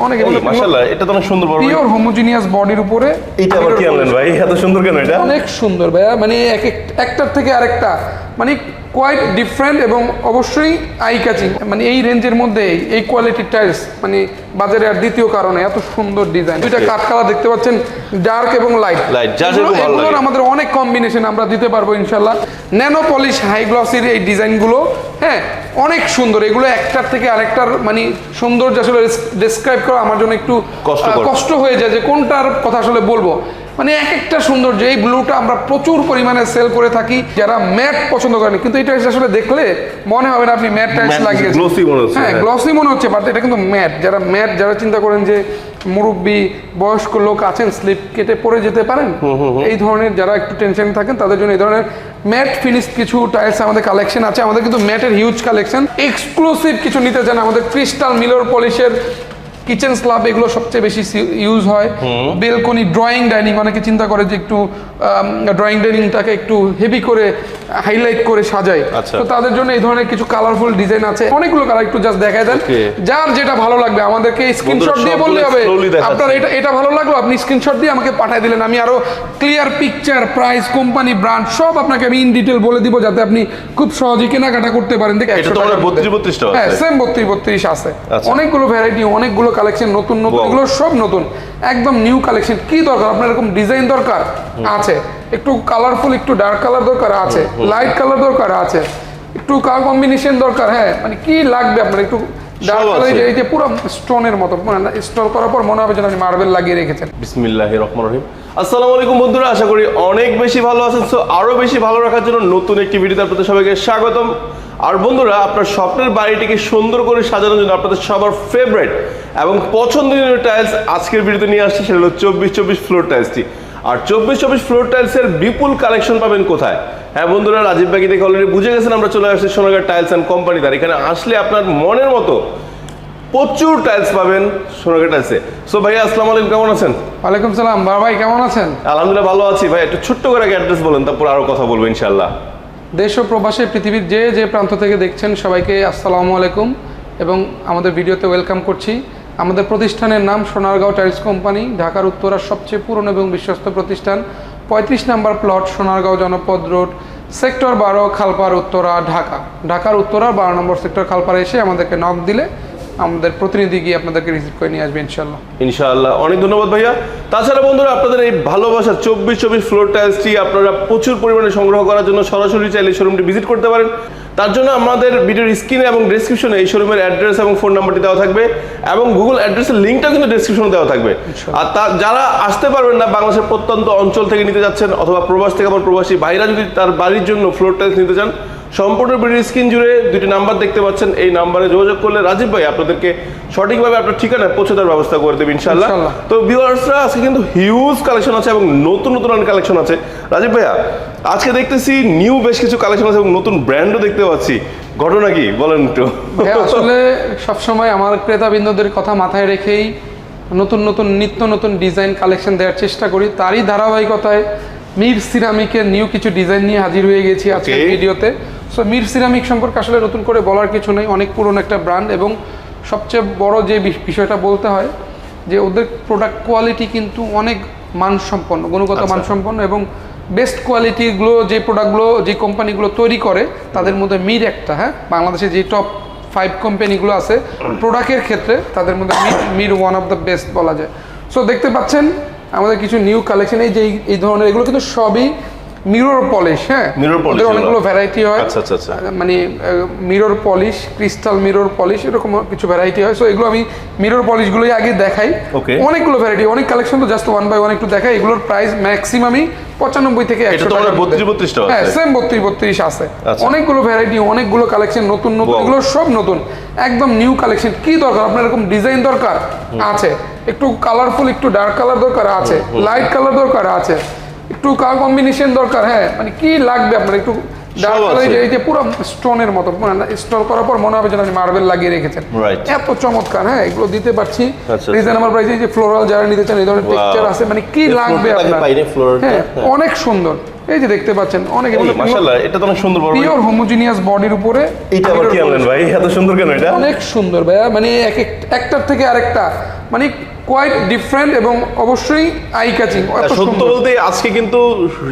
অনেক মাশাআল্লাহ এটা তো অনেক সুন্দর বড় পিওর হোমোজিনিয়াস বডির উপরে এটা আবার কি আনলেন ভাই? এত সুন্দর কেন এটা? অনেক সুন্দর ভাইয়া মানে এক এক একটার থেকে আরেকটা মানে কোয়াইট ডিফারেন্ট এবং অবশ্যই আই ক্যাচিং মানে এই রেঞ্জের মধ্যে এই কোয়ালিটির টাইলস মানে বাজারে আর দ্বিতীয় কারণে এত সুন্দর ডিজাইন দুইটা কাঠ কালার দেখতে পাচ্ছেন ডার্ক এবং লাইট এগুলোর আমাদের অনেক কম্বিনেশন আমরা দিতে পারব ইনশাল্লাহ ন্যানো পলিশ হাই গ্লসির এই ডিজাইনগুলো হ্যাঁ অনেক সুন্দর। এগুলো একটার থেকে আরেকটার মানে সৌন্দর্য আসলে ডেসক্রাইব করা আমার জন্য একটু কষ্ট হয়ে যায় যে কোনটার কথা আসলে বলব। মানে এক একটা সৌন্দর্য এই ব্লুটা আমরা প্রচুর পরিমাণে সেল করে থাকি যারা ম্যাট পছন্দ করেন। কিন্তু এটা আসলে দেখলে মনে হবে না আপনি ম্যাট টাইলস Matte, লাগিয়েছেন। মনে হচ্ছে, হ্যাঁ হ্যাঁ। গ্লসি মনে হচ্ছে বাট এটা কিন্তু ম্যাট। যারা ম্যাট যারা চিন্তা করেন যে মুরব্বী বয়স্ক লোক আছেন স্লিপ কেটে পড়ে যেতে পারেন এই ধরনের যারা একটু টেনশন থাকেন তাদের জন্য এই ধরনের ম্যাট ফিনিশ কিছু টাইলস আমাদের কালেকশন আছে। আমাদের কিন্তু ম্যাটের হিউজ কালেকশন এক্সক্লুসিভ কিছু নিতে চান আমাদের ক্রিস্টাল মিলর পলিশের কিচেন স্ল্যাব এগুলো সবচেয়ে বেশি ইউজ হয়। বেলকনি ড্রয়িং ডাইনিং অনেকে চিন্তা করে যে একটু ড্রয়িং ডাইনিংটাকে একটু হেভি করে হাইলাইট করে সাজায় আচ্ছা। তো তাদের জন্য এই ধরনের কিছু কালারফুল ডিজাইন আছে। অনেকগুলো কালার একটু জাস্ট দেখায় দেন। যার যেটা ভালো লাগবে আমাদেরকে স্ক্রিনশট দিয়ে বললে হবে। আপনার এটা এটা ভালো লাগল আপনি স্ক্রিনশট দিয়ে আমাকে পাঠিয়ে দিলেন। আমি আরও clear picture price company brand সব আপনাকে আমি ইন ডিটেল বলে দিব যাতে আপনি খুব সহজে কেনাকাটা করতে পারেন। দেখে এটা তো 32 32 টা হ্যাঁ। সেম বত্রিশ বত্রিশ আছে। আচ্ছা। অনেকগুলো ভ্যারাইটি অনেকগুলো কালেকশন নতুন নতুন. এগুলো সব নতুন। একদম নিউ কালেকশন কি দরকার? আপনার এরকম ডিজাইন দরকার? আছে। একটু কালারফুল একটু ডার্ক কালার দরকার আছে লাইট কালার দরকার আছে একটু কালার কম্বিনেশন দরকার হ্যাঁ মানে কি লাগবে আপনার একটু ডার্ক কালার এই যে পুরো স্টোনের মতো মানে স্টোর করার পর মনে হবে যেন আপনি মার্বেল লাগিয়ে রেখেছেন। রহিম। আসসালামু আলাইকুম বন্ধুরা আশা করি অনেক বেশি ভালো আছেন সো আরও বেশি ভালো রাখার জন্য নতুন একটি ভিডিওতে আপনাদের সবাইকে স্বাগতম। আর বন্ধুরা আপনার স্বপ্নের বাড়িটিকে সুন্দর করে সাজানোর জন্য আপনাদের সবার ফেভারিট এবং পছন্দনীয় টাইলস আজকের ভিডিওতে নিয়ে আসছি সেটা হলো চব্বিশ চব্বিশ ফ্লোর টাইলসটি আর চব্বিশ চব্বিশ ফ্লোর টাইলসের বিপুল কালেকশন পাবেন কোথায়? হ্যাঁ বন্ধুরা রাজীব বাকি দেখে অলরেডি বুঝে গেছেন? আমরা চলে আসছি সোনাগার টাইলস অ্যান্ড কোম্পানি তার এখানে আসলে আপনার মনের মতো প্রচুর টাইলস পাবেন সোনাগার টাইলসে সো ভাইয়া আসসালামু আলাইকুম কেমন আছেন? ওয়ালাইকুম সালাম। বাবা ভাই কেমন আছেন? আলহামদুলিল্লাহ ভালো আছি। ভাই একটু ছোট্ট করে অ্যাড্রেস বলেন তারপর আরও কথা বলব ইনশাল্লাহ দেশ ও প্রবাসে পৃথিবীর যে যে প্রান্ত থেকে দেখছেন সবাইকে আসসালামু আলাইকুম এবং আমাদের ভিডিওতে ওয়েলকাম করছি। আমাদের প্রতিষ্ঠানের নাম সোনারগাঁও টাইলস কোম্পানি, ঢাকার উত্তরার সবচেয়ে পুরনো এবং বিশ্বস্ত প্রতিষ্ঠান, পঁয়ত্রিশ নাম্বার প্লট সোনারগাঁও জনপদ রোড, সেক্টর বারো, খালপার, উত্তরা, ঢাকা। ঢাকার উত্তরা বারো নম্বর সেক্টর খালপার এসে আমাদেরকে নক দিলে আমাদের প্রতিনিধি গিয়ে আপনাদেরকে রিসিভ করে নিয়ে আসবে ইনশাল্লাহ ইনশাআল্লাহ। অনেক ধন্যবাদ ভাইয়া। তাছাড়া বন্ধুরা আপনাদের এই ভালোবাসা চব্বিশ চব্বিশ ফ্লোর টাইলসটি আপনারা প্রচুর পরিমাণে সংগ্রহ করার জন্য সরাসরি চাইলে শোরুমটি ভিজিট করতে পারেন। তার জন্য আমাদের ভিডিওর স্ক্রিনে এবং ডেসক্রিপশনে এই শোরুমের অ্যাড্রেস এবং ফোন নাম্বারটি দেওয়া থাকবে এবং গুগল অ্যাড্রেসের লিঙ্কটাও কিন্তু ডেসক্রিপশনে দেওয়া থাকবে। আর তা যারা আসতে পারবেন না বাংলাদেশের প্রত্যন্ত অঞ্চল থেকে নিতে যাচ্ছেন অথবা প্রবাস থেকে আবার প্রবাসী বাইরা যদি তার বাড়ির জন্য ফ্লোর টাইলস নিতে চান সম্পূর্ণ ভিডিও স্ক্রিন জুড়ে দুটি নাম্বার দেখতে পাচ্ছেন। এই নাম্বারে যোগাযোগ করলে রাজীব ভাই আপনাদেরকে সঠিকভাবে আপনার ঠিকানায় পৌঁছে দেওয়ার ব্যবস্থা করে দেবে ইনশাল্লাহ। তো ভিউয়ার্সরা আজকে কিন্তু হিউজ কালেকশন আছে এবং নতুন নতুন অনেক কালেকশন আছে। রাজীব ভাইয়া আজকে দেখতেছি নিউ বেশ কিছু কালেকশন আছে এবং নতুন ব্র্যান্ডও দেখতে পাচ্ছি। ঘটনা কি? বলেন একটু। আসলে সবসময় আমার ক্রেতাবৃন্দদের কথা মাথায় রেখেই নতুন নতুন নিত্য নতুন ডিজাইন কালেকশন দেওয়ার চেষ্টা করি। তারই ধারাবাহিকতায় মির সিরামিকের নিউ কিছু ডিজাইন নিয়ে হাজির হয়ে গেছি আজকের Okay. ভিডিওতে। সো মির সিরামিক সম্পর্কে আসলে নতুন করে বলার কিছু নেই। অনেক পুরনো একটা ব্র্যান্ড এবং সবচেয়ে বড় যে বিষয়টা বলতে হয় যে ওদের প্রোডাক্ট কোয়ালিটি কিন্তু অনেক মানসম্পন্ন গুণগত আচ্ছা। মানসম্পন্ন এবং বেস্ট কোয়ালিটিগুলো যে প্রোডাক্টগুলো যে কোম্পানিগুলো তৈরি করে তাদের মধ্যে মির একটা হ্যাঁ? বাংলাদেশে যে টপ ফাইভ কোম্পানিগুলো আছে প্রোডাক্টের ক্ষেত্রে তাদের মধ্যে মির- মির ওয়ান অফ দ্য বেস্ট বলা যায়। সো দেখতে পাচ্ছেন আমাদের কিছু নিউ কালেকশন এই যে এই- এই ধরনের এগুলো কিন্তু সবই মিরর পলিশ হ্যাঁ? Polish ওদের অনেকগুলো ভ্যারাইটি হয়। আচ্ছা, আচ্ছা, আচ্ছা। মানে mirror polish crystal mirror polish এরকম কিছু ভ্যারাইটি হয়। সো এগুলো আমি মিরর পলিশগুলোই আগে দেখাই. অনেকগুলো ভ্যারাইটি অনেক কালেকশন তো জাস্ট ওয়ান বাই ওয়ান একটু দেখাই। এগুলোর প্রাইস ম্যাক্সিমামই পঁচানব্বই থেকে এটা একশো মানে টাকার 32 32 টা হ্যাঁ। সেম বত্রিশ বত্রিশ আছে। আচ্ছা। অনেকগুলো ভ্যারাইটি অনেকগুলো কালেকশন নতুন নতুন এগুলো সব নতুন। একদম নিউ কালেকশন কি দরকার? আপনার এরকম ডিজাইন দরকার? আছে। একটু কালারফুল একটু ডার্ক কালার দরকার? আছে। লাইট কালার দরকার? আছে। একটু কালার কম্বিনেশন দরকার হ্যাঁ। মানে কি লাগবে আপনার? একটু। এই যে পুরো স্টোনের মতো স্টোর করার পর মনে হবে যেন আপনি মার্বেল লাগিয়ে রেখেছেন। এত চমৎকার হ্যাঁ এগুলো দিতে পারছি। আচ্ছা। রিজনেবল প্রাইসে যে ফ্লোরাল যারা নিতে চান এই ধরনের. টেক্সচার আছে মানে কি লাগবে আপনার? হ্যাঁ হ্যাঁ। অনেক সুন্দর। এই যে দেখতে পাচ্ছেন অনেক মাশাআল্লাহ এটা তো অনেক সুন্দর পিওর হোমোজিনিয়াস বডির উপরে এটা আবার কি আনলেন ভাই? এত সুন্দর কেন এটা? অনেক সুন্দর ভাইয়া মানে এক একটার থেকে আরেকটা। মানে কোয়াইট ডিফারেন্ট এবং অবশ্যই আই ক্যাচিং সত্য বলতে আজকে কিন্তু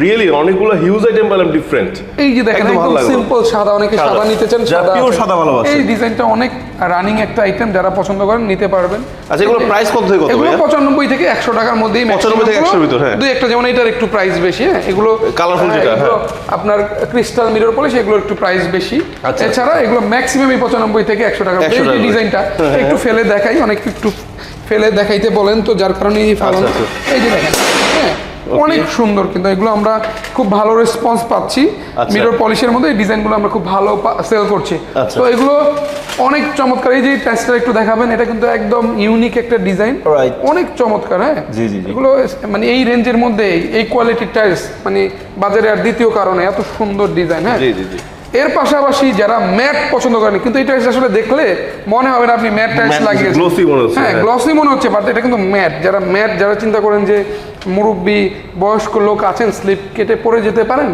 রিয়েলি অনেকগুলো হিউজ আইটেম পেলাম ডিফারেন্ট এই যে দেখেন একদম সিম্পল সাদা অনেকে সাদা। নিতে চান সাদা আছে। সাদা ভালোবাসেন। এই ডিজাইনটা অনেক রানিং একটা আইটেম যারা পছন্দ করেন নিতে পারবেন আচ্ছা, এগুলোর price কত থেকে কত এগুলো ভাইয়া? পঁচানব্বই থেকে একশো টাকার মধ্যেই 95 থেকে 100 ভিতর, হ্যাঁ। দুই একটা যেমন এটার একটু প্রাইস বেশি হ্যাঁ এগুলো হ্যাঁ, যেটা, হ্যাঁ। আপনার ক্রিস্টাল মিরর পলিশ এগুলো একটু প্রাইস বেশি আচ্ছা। এছাড়া এগুলো ম্যাক্সিমামই পঁচানব্বই থেকে একশো টাকা 100 এই টাকা ডিজাইনটা হ্যাঁ, একটু ফেলে দেখাই অনেক একটু ফেলে দেখাইতে বলেন তো যার কারণে এই ফালান আচ্ছা, এই যে দেখেন হ্যাঁ অনেক সুন্দর কিন্তু এগুলো আমরা খুব ভালো রেসপন্স পাচ্ছি। আচ্ছা। মিরর পলিশের মধ্যে এই ডিজাইনগুলো আমরা খুব ভালো সেল করছি। আচ্ছা। তো এগুলো অনেক চমৎকার এই যে টাচটা একটু দেখাবেন এটা কিন্তু একদম ইউনিক একটা ডিজাইন অনেক চমৎকার হ্যাঁ? জি, জি, জি। এগুলো মানে এই রেঞ্জের মধ্যে এই কোয়ালিটির টাইলস মানে বাজারে আর দ্বিতীয় কারণে এত সুন্দর ডিজাইন হ্যাঁ? জি জি জি। এর পাশাপাশি যারা ম্যাট পছন্দ করেন কিন্তু এটা আসলে দেখলে মনে হবে না আপনি ম্যাট টাইলস লাগিয়েছেন মনে হচ্ছে, হ্যাঁ হ্যাঁ। গ্লসি মনে হচ্ছে বাট এটা কিন্তু ম্যাট যারা ম্যাট যারা চিন্তা করেন যে মুরব্বী বয়স্ক লোক আছেন স্লিপ কেটে পড়ে যেতে পারেন।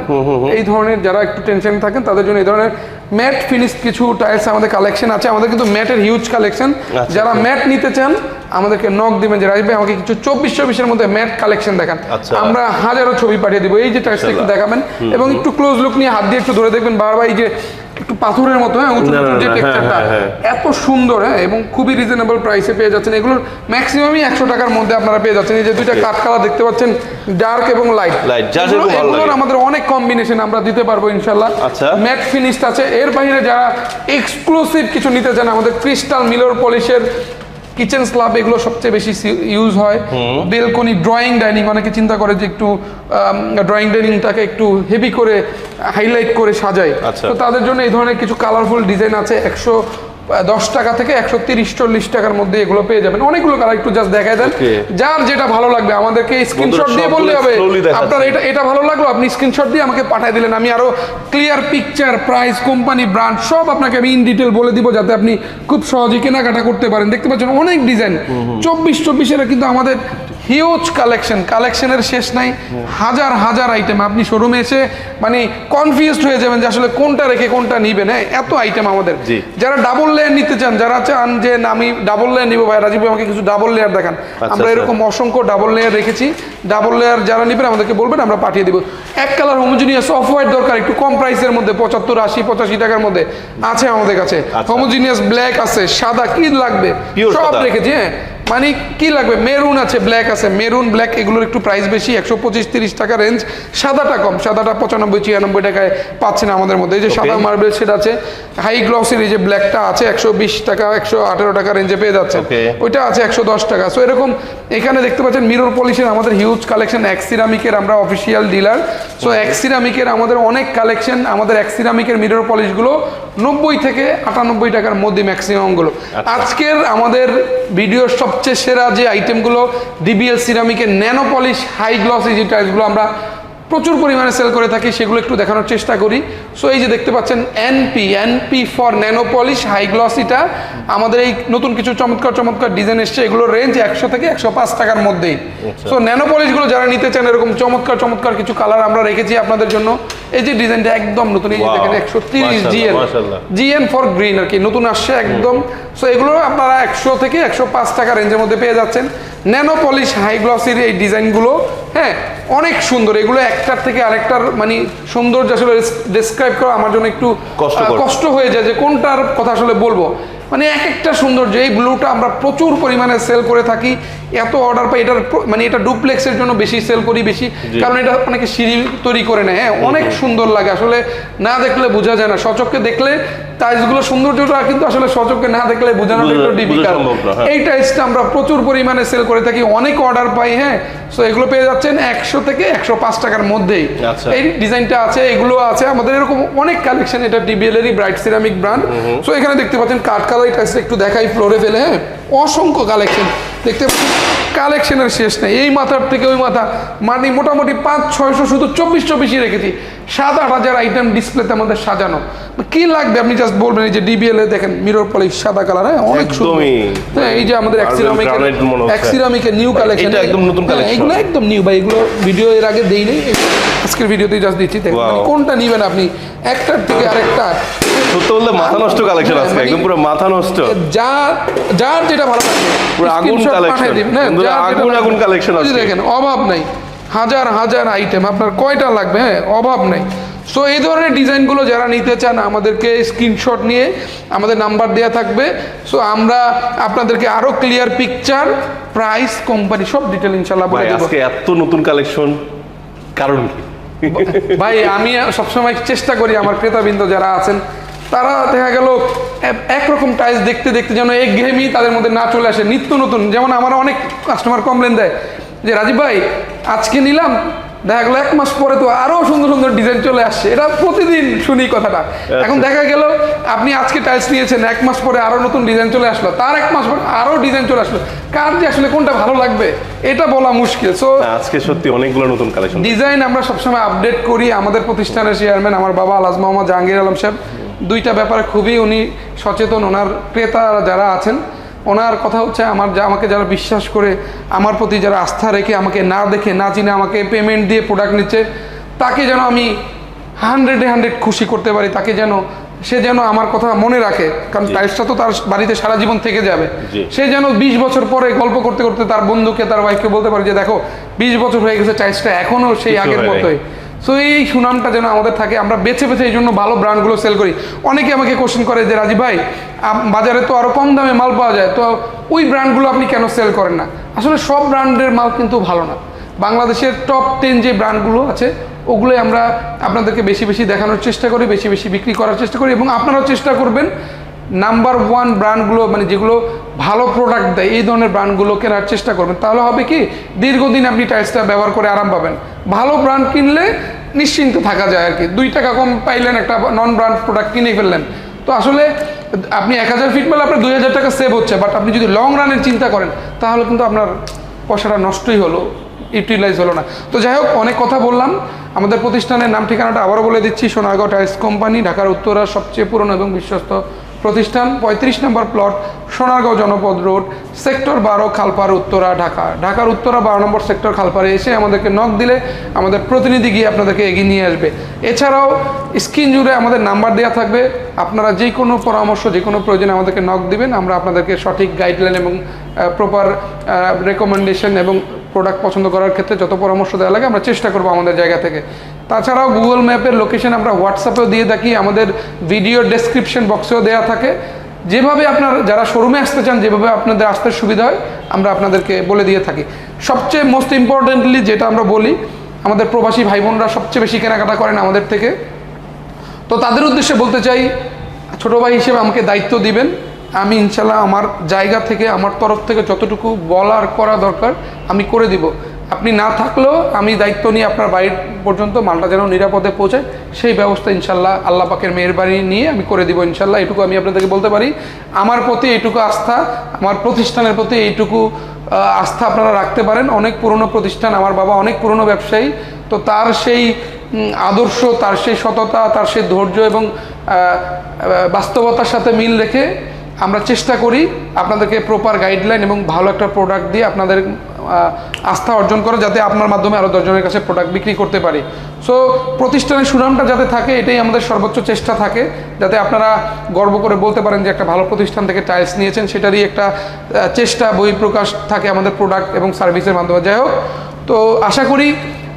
এই ধরনের যারা একটু টেনশন থাকেন তাদের জন্য এই ধরনের ম্যাট ফিনিশ কিছু টাইলস আমাদের কালেকশন আছে। আমাদের কিন্তু ম্যাটের হিউজ কালেকশন যারা ম্যাট নিতে চান আমাদেরকে নক দিবেন যে রাজবে আমাকে কিছু চব্বিশ চব্বিশের মধ্যে ম্যাট কালেকশন দেখান। আচ্ছা। আমরা হাজারো ছবি পাঠিয়ে দিব। এই যে টাইলসটা একটু দেখাবেন এবং একটু ক্লোজ লুক নিয়ে হাত দিয়ে একটু ধরে দেখবেন বারবার এই যে একটু পাথরের মতো হ্যাঁ উঁচু যে হ্যাঁ, টেক্সচারটা হ্যাঁ, হ্যাঁ। এত সুন্দর হ্যাঁ এবং খুবই রিজনেবল প্রাইসে পেয়ে যাচ্ছেন। এগুলোর ম্যাক্সিমামই একশো টাকার মধ্যে আপনারা পেয়ে যাচ্ছেন। এই যে দুইটা কাঠ কালার দেখতে পাচ্ছেন ডার্ক এবং লাইট এগুলোর আমাদের অনেক কম্বিনেশন আমরা দিতে পারব ইনশাল্লাহ আচ্ছা। ম্যাট ফিনিশড আছে। এর বাইরে যারা এক্সক্লুসিভ কিছু নিতে চান আমাদের ক্রিস্টাল মিলর পলিশের কিচেন স্ল্যাব এগুলো সবচেয়ে বেশি ইউজ হয়। বেলকনি ড্রয়িং ডাইনিং অনেকে চিন্তা করে যে একটু ড্রয়িং ডাইনিংটাকে একটু হেভি করে হাইলাইট করে সাজায়। আচ্ছা। তো তাদের জন্য এই ধরনের কিছু কালারফুল ডিজাইন আছে। একশো দশ টাকা থেকে একশো তিরিশ চল্লিশ টাকার মধ্যে এগুলো পেয়ে যাবেন। অনেকগুলো কালার একটু জাস্ট দেখায় দেন। যার যেটা ভালো লাগবে আমাদেরকে স্ক্রিনশট দিয়ে বললে হবে। আপনার এটা এটা ভালো লাগল আপনি স্ক্রিনশট দিয়ে আমাকে পাঠিয়ে দিলেন। আমি আরও clear picture price company brand সব আপনাকে আমি ইন ডিটেল বলে দিব যাতে আপনি খুব সহজে কেনাকাটা করতে পারেন। দেখতে পাচ্ছেন অনেক ডিজাইন চব্বিশ চব্বিশের কিন্তু আমাদের হিউজ কালেকশন কালেকশনের শেষ নাই। হাজার হাজার আইটেম আপনি শোরুমে এসে মানে কনফিউজড হয়ে যাবেন যে আসলে কোনটা রেখে কোনটা নিবেন হ্যাঁ এত আইটেম আমাদের। যারা ডাবল লেয়ার নিতে চান যারা চান যে আমি ডাবল লেয়ার নিবো ভাই রাজীব আমাকে কিছু ডাবল লেয়ার দেখান। আমরা আচ্ছা। এরকম অসংখ্য ডাবল লেয়ার রেখেছি। ডাবল লেয়ার যারা নেবেন আমাদেরকে বলবেন আমরা পাঠিয়ে দিব। এক কালার হোমোজিনিয়াস অফ হোয়াইট দরকার একটু কম প্রাইসের মধ্যে পঁচাত্তর আশি পঁচাশি টাকার মধ্যে আছে আমাদের কাছে। আচ্ছা। হোমোজিনিয়াস ব্ল্যাক আছে সাদা কি লাগবে? সব। রেখেছি হ্যাঁ। মানে কি লাগবে? মেরুন আছে ব্ল্যাক আছে। মেরুন ব্ল্যাক এগুলোর একটু প্রাইস বেশি একশো পঁচিশ তিরিশ টাকা রেঞ্জ সাদাটা কম সাদাটা পঁচানব্বই ছিয়ানব্বই টাকায় পাচ্ছেন আমাদের মধ্যে। এই যে সাদা মার্বেল সেট আছে হাই গ্লসের এই যে ব্ল্যাকটা আছে একশো বিশ টাকা একশো আঠেরো টাকা রেঞ্জে পেয়ে যাচ্ছে ওইটা আছে একশো দশ টাকা। সো এরকম এখানে দেখতে পাচ্ছেন মিরর পলিশের আমাদের হিউজ কালেকশন এক্সিরামিকের আমরা অফিসিয়াল ডিলার সো এক্সিরামিকের আমাদের অনেক কালেকশন আমাদের এক্সিরামিকের মিরর পলিশগুলো নব্বই থেকে আটানব্বই টাকার মধ্যে ম্যাক্সিমামগুলো আজকের আমাদের ভিডিওর সবচেয়ে সেরা যে আইটেমগুলো ডিবিএল সিরামিকের ন্যানো পলিশ হাই গ্লস এই যে টাইলসগুলো আমরা প্রচুর পরিমাণে সেল করে থাকি সেগুলো একটু দেখানোর চেষ্টা করি। সো এই যে দেখতে পাচ্ছেন NP NP for nano polish high গ্লসিটা আমাদের এই নতুন কিছু চমৎকার চমৎকার ডিজাইন এসছে এগুলোর রেঞ্জ একশো থেকে একশো পাঁচ টাকার মধ্যেই। সো ন্যানো পলিশগুলো যারা নিতে চান এরকম চমৎকার চমৎকার কিছু কালার আমরা রেখেছি আপনাদের জন্য। এই যে ডিজাইনটা একদম নতুন এই যে দেখেন একশো তিরিশ জিএন জিএন ফর গ্রিন আর কি নতুন আসছে একদম। সো এগুলো আপনারা একশো থেকে একশো পাঁচ টাকা রেঞ্জের মধ্যে পেয়ে যাচ্ছেন। ন্যানো পলিশ হাই গ্লসির এই ডিজাইনগুলো হ্যাঁ অনেক সুন্দর। এগুলো একটার থেকে আরেকটার মানে সৌন্দর্য আসলে ডিসক্রাইব করা আমার জন্য একটু কষ্ট হয়ে যায় যে কোনটার কথা আসলে বলব। মানে এক একটা সৌন্দর্য এই ব্লুটা আমরা প্রচুর পরিমাণে সেল করে থাকি। এত অর্ডার পাই এটার মানে এটা ডুপ্লেক্সের জন্য বেশি সেল করি বেশি কারণ এটা অনেকে সিঁড়ি তৈরি করে নেয় হ্যাঁ অনেক সুন্দর লাগে। আসলে না দেখলে বোঝা যায় না। সচককে দেখলে টাইলসগুলো সৌন্দর্যটা কিন্তু আসলে সচককে না দেখলে বোঝানোটা একটু ডিফিকাল্ট হ্যাঁ। এই টাইলসটা আমরা প্রচুর পরিমাণে সেল করে থাকি অনেক অর্ডার পাই হ্যাঁ। সো এগুলো পেয়ে যাচ্ছেন একশো থেকে একশো পাঁচ টাকার মধ্যেই। আচ্ছা। এই ডিজাইনটা আছে এগুলো আছে আমাদের এরকম অনেক কালেকশন এটা ডিবিএল এরই ব্রাইট সিরামিক ব্র্যান্ড সো এখানে দেখতে পাচ্ছেন কাঠ কালার টাইলসটা একটু দেখাই ফ্লোরে ফেলে হ্যাঁ। অসংখ্য কালেকশন দেখতে পাচ্ছেন কালেকশনের শেষ নেই। এই মাথার থেকে ওই মাথা মানে মোটামুটি পাঁচ ছয়শো শুধু চব্বিশ চব্বিশই রেখেছি। সাত আট হাজার আইটেম ডিসপ্লেতে আমাদের সাজানো। কি লাগবে আপনি জাস্ট বলবেন এই যে ডিবিএল এ দেখেন মিরর পলিশ সাদা কালার হ্যাঁ অনেক সুন্দর। হ্যাঁ এই যে আমাদের অ্যাক্সিরামিকের নিউ কালেকশন একদম নতুন collection। এগুলো একদম নিউ ভাই এগুলো ভিডিও এর আগে দেই নেই আজকের ভিডিওতেই জাস্ট দিচ্ছি। দেখেন মানে কোনটা নেবেন আপনি? একটার থেকে আরেকটা। সত্য বলতে মাথা নষ্ট কালেকশন আজকে একদম পুরো মাথা নষ্ট। যার যেটা ভালো লাগবে পুরো আগুন দিন। হ্যাঁ, আগুন আগুন যে আজকে। দেখেন অভাব নাই হাজার হাজার আইটেম আপনার কয়টা লাগবে হ্যাঁ অভাব নাই। সো এই ধরনের ডিজাইনগুলো যারা নিতে চান আমাদেরকে স্ক্রিনশট নিয়ে আমাদের নাম্বার দেওয়া থাকবে। সো আমরা আপনাদেরকে আরও ক্লিয়ার পিকচার প্রাইস কোম্পানি সব ডিটেল ইনশাল্লাহ বলে আজকে এত নতুন কালেকশন কারণ কি? ভাই আমি সবসময় চেষ্টা করি আমার ক্রেতাবৃন্দ যারা আছেন তারা দেখা গেল একরকম টাইলস দেখতে দেখতে যেন এক ঘেমি তাদের মধ্যে না চলে আসে। নিত্য নতুন। যেমন আমার অনেক কাস্টমার কমপ্লেন দেয় যে রাজীব ভাই আজকে নিলাম। দেখা গেলো এক মাস পরে তো আরও সুন্দর সুন্দর ডিজাইন চলে আসছে। এটা প্রতিদিন শুনি কথাটা। এখন দেখা গেল আপনি আজকে টাইলস নিয়েছেন এক মাস পরে আরও নতুন ডিজাইন চলে আসলো। তার এক মাস পরে আরও ডিজাইন চলে আসলো। কার যে আসলে কোনটা ভালো লাগবে এটা বলা মুশকিল। সো আজকে সত্যি অনেকগুলো নতুন কালেকশন ডিজাইন আমরা সবসময় আপডেট করি। আমাদের প্রতিষ্ঠানের চেয়ারম্যান আমার বাবা আলাজ মোহাম্মদ জাহাঙ্গীর আলম সাহেব। দুইটা ব্যাপারে খুবই উনি সচেতন ওনার ক্রেতা যারা আছেন ওনার কথা হচ্ছে আমার যা আমাকে যারা বিশ্বাস করে আমার প্রতি যারা আস্থা রেখে আমাকে না দেখে না চিনে আমাকে পেমেন্ট দিয়ে প্রোডাক্ট নিচ্ছে তাকে যেন আমি হান্ড্রেডে হান্ড্রেড খুশি করতে পারি তাকে যেন সে যেন আমার কথা মনে রাখে কারণ টাইলসটা তো তার বাড়িতে সারা জীবন থেকে যাবে। সে যেন বিশ বছর পরে গল্প করতে করতে তার বন্ধুকে তার ওয়াইফকে বলতে পারে যে দেখো বিশ বছর হয়ে গেছে টাইলসটা এখনও সেই আগের মতোই। সো এই সুনামটা যেন আমাদের থাকে, আমরা বেছে বেছে এই জন্য ভালো ব্র্যান্ডগুলো সেল করি। অনেকে আমাকে কোশ্চেন করে যে, রাজীব ভাই বাজারে তো আরও কম দামে মাল পাওয়া যায়, তো ওই ব্র্যান্ডগুলো আপনি কেন সেল করেন না? আসলে সব ব্র্যান্ডের মাল কিন্তু ভালো না। বাংলাদেশের টপ টেন যে ব্র্যান্ডগুলো আছে, ওগুলোই আমরা আপনাদেরকে বেশি বেশি দেখানোর চেষ্টা করি, বেশি বেশি বিক্রি করার চেষ্টা করি এবং আপনারাও চেষ্টা করবেন নাম্বার ওয়ান ব্র্যান্ডগুলো মানে যেগুলো ভালো প্রোডাক্ট দেয়, এই ধরনের ব্র্যান্ডগুলো কেনার চেষ্টা করবেন। তাহলে হবে কি, দীর্ঘদিন আপনি টাইলসটা ব্যবহার করে আরাম পাবেন। ভালো ব্র্যান্ড কিনলে নিশ্চিন্ত থাকা যায় আর কি। দুই টাকা কম পাইলেন একটা নন ব্র্যান্ড প্রোডাক্ট কিনে ফেললেন। তো আসলে আপনি এক হাজার ফিট পেলে আপনার দুই হাজার টাকা সেভ হচ্ছে বাট আপনি যদি লং রানের চিন্তা করেন, তাহলে কিন্তু আপনার পয়সাটা নষ্টই হলো ইউটিলাইজ হলো না। তো যাই হোক, অনেক কথা বললাম। আমাদের প্রতিষ্ঠানের নাম ঠিকানাটা আবারও বলে দিচ্ছি, সোনারগাঁও টাইলস কোম্পানি, ঢাকার উত্তরার সবচেয়ে পুরনো এবং বিশ্বস্ত প্রতিষ্ঠান পঁয়ত্রিশ নম্বর প্লট সোনারগাঁও জনপদ রোড, সেক্টর বারো, খালপাড়, উত্তরা, ঢাকা। ঢাকার উত্তরা বারো নম্বর সেক্টর খালপাড়ে এসে আমাদেরকে নক দিলে আমাদের প্রতিনিধি গিয়ে আপনাদেরকে এগিয়ে নিয়ে আসবে। এছাড়াও স্ক্রিন জুড়ে আমাদের নাম্বার দেওয়া থাকবে। আপনারা যে কোনো পরামর্শ, যে কোনো প্রয়োজনে আমাদেরকে নক দিবেন। আমরা আপনাদেরকে সঠিক গাইডলাইন এবং প্রপার রেকমেন্ডেশন এবং প্রোডাক্ট পছন্দ করার ক্ষেত্রে যত পরামর্শ দেওয়া লাগে আমরা চেষ্টা করব আমাদের জায়গা থেকে। তাছাড়াও গুগল ম্যাপের লোকেশন আমরা হোয়াটসঅ্যাপেও দিয়ে থাকি। আমাদের ভিডিও ডেসক্রিপশন বক্সেও দেওয়া থাকে। যেভাবে আপনার যারা শোরুমে আসতে চান, যেভাবে আপনাদের আসতে সুবিধা হয়, আমরা আপনাদেরকে বলে দিয়ে থাকি। সবচেয়ে মোস্ট ইম্পর্টেন্টলি যেটা আমরা বলি, আমাদের প্রবাসী ভাই বোনরা সবচেয়ে বেশি কেনাকাটা করেন আমাদের থেকে। তো তাদের উদ্দেশ্যে বলতে চাই, ছোটো ভাই হিসেবে আমাকে দায়িত্ব দিবেন। আমি ইনশাল্লাহ আমার জায়গা থেকে, আমার তরফ থেকে যতটুকু বলার করা দরকার, আমি করে দিব। আপনি না থাকলেও আমি দায়িত্ব নিয়ে আপনার বাড়ির পর্যন্ত মালটা যেন নিরাপদে পৌঁছে সেই ব্যবস্থা ইনশাল্লাহ আল্লাহ পাকের মেয়ের বাড়ি নিয়ে আমি করে দিব ইনশাল্লাহ। এটুকু আমি আপনাদেরকে বলতে পারি, আমার প্রতি এইটুকু আস্থা, আমার প্রতিষ্ঠানের প্রতি এইটুকু আস্থা আপনারা রাখতে পারেন। অনেক পুরনো প্রতিষ্ঠান, আমার বাবা অনেক পুরনো ব্যবসায়ী। তো তার সেই আদর্শ, তার সেই সততা, তার সেই ধৈর্য এবং বাস্তবতার সাথে মিল রেখে আমরা চেষ্টা করি আপনাদেরকে প্রপার গাইডলাইন এবং ভালো একটা প্রোডাক্ট দিয়ে আপনাদের আস্থা অর্জন করে যাতে আপনার মাধ্যমে আরও দশজনের কাছে প্রোডাক্ট বিক্রি করতে পারি। সো প্রতিষ্ঠানের সুনামটা যাতে থাকে, এটাই আমাদের সর্বোচ্চ চেষ্টা থাকে। যাতে আপনারা গর্ব করে বলতে পারেন যে একটা ভালো প্রতিষ্ঠান থেকে টাইলস নিয়েছেন, সেটারই একটা চেষ্টা, বহিঃপ্রকাশ থাকে আমাদের প্রোডাক্ট এবং সার্ভিসের মাধ্যমে। যাই হোক, তো আশা করি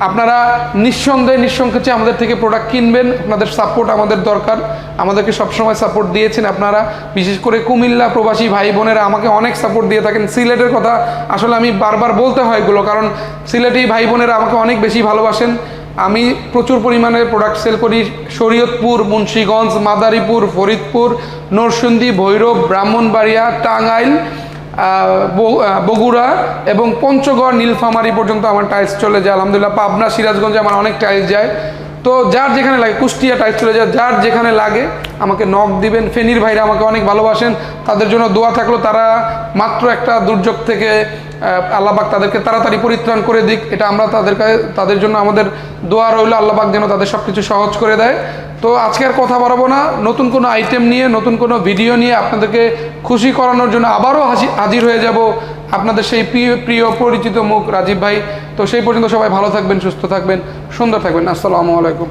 আপনারা নিঃসন্দেহে, নিঃসংকোচে আমাদের থেকে প্রোডাক্ট কিনবেন, আপনাদের সাপোর্ট আমাদের দরকার। আমাদেরকে সবসময় সাপোর্ট দিয়েছেন আপনারা। বিশেষ করে কুমিল্লা প্রবাসী ভাই বোনেরা আমাকে অনেক সাপোর্ট দিয়ে থাকেন। সিলেটের কথা আসলে আমি বারবার বলতে হয় এগুলো, কারণ সিলেটি ভাই বোনেরা আমাকে অনেক বেশি ভালোবাসেন। আমি প্রচুর পরিমাণে প্রোডাক্ট সেল করি। শরীয়তপুর, মুন্সীগঞ্জ, মাদারীপুর, ফরিদপুর, নরসিংদী, ভৈরব, ব্রাহ্মণবাড়িয়া, টাঙ্গাইল। বগুড়া এবং পঞ্চগড়, নীলফামারি পর্যন্ত আমার টাইলস চলে যায়। আলহামদুলিল্লাহ, পাবনা, সিরাজগঞ্জে আমার অনেক টাইলস যায়। তো যার যেখানে লাগে, কুষ্টিয়া টাইলস চলে যায়, যার যেখানে লাগে আমাকে নখ দিবেন। ফেনির ভাইরা আমাকে অনেক ভালোবাসেন। তাদের জন্য দোয়া থাকল, তারা মাত্র একটা দুর্যোগ থেকে আল্লাহবাক তাদেরকে তাড়াতাড়ি পরিত্রাণ করে দিক। এটা আমরা তাদেরকে, তাদের জন্য আমাদের দোয়া রইল আল্লাহবাক যেন তাদের সব কিছু সহজ করে দেয়। তো আজকে আর কথা বাড়াবো না, নতুন কোনো আইটেম নিয়ে, নতুন কোনো ভিডিও নিয়ে আপনাদেরকে খুশি করানোর জন্য আবারও হাজি- হাজির হয়ে যাব আপনাদের সেই প্রিয় প্রিয় পরিচিত মুখ রাজীব ভাই। তো সেই পর্যন্ত সবাই ভালো থাকবেন, সুস্থ থাকবেন, সুন্দর থাকবেন। আসসালামু আলাইকুম।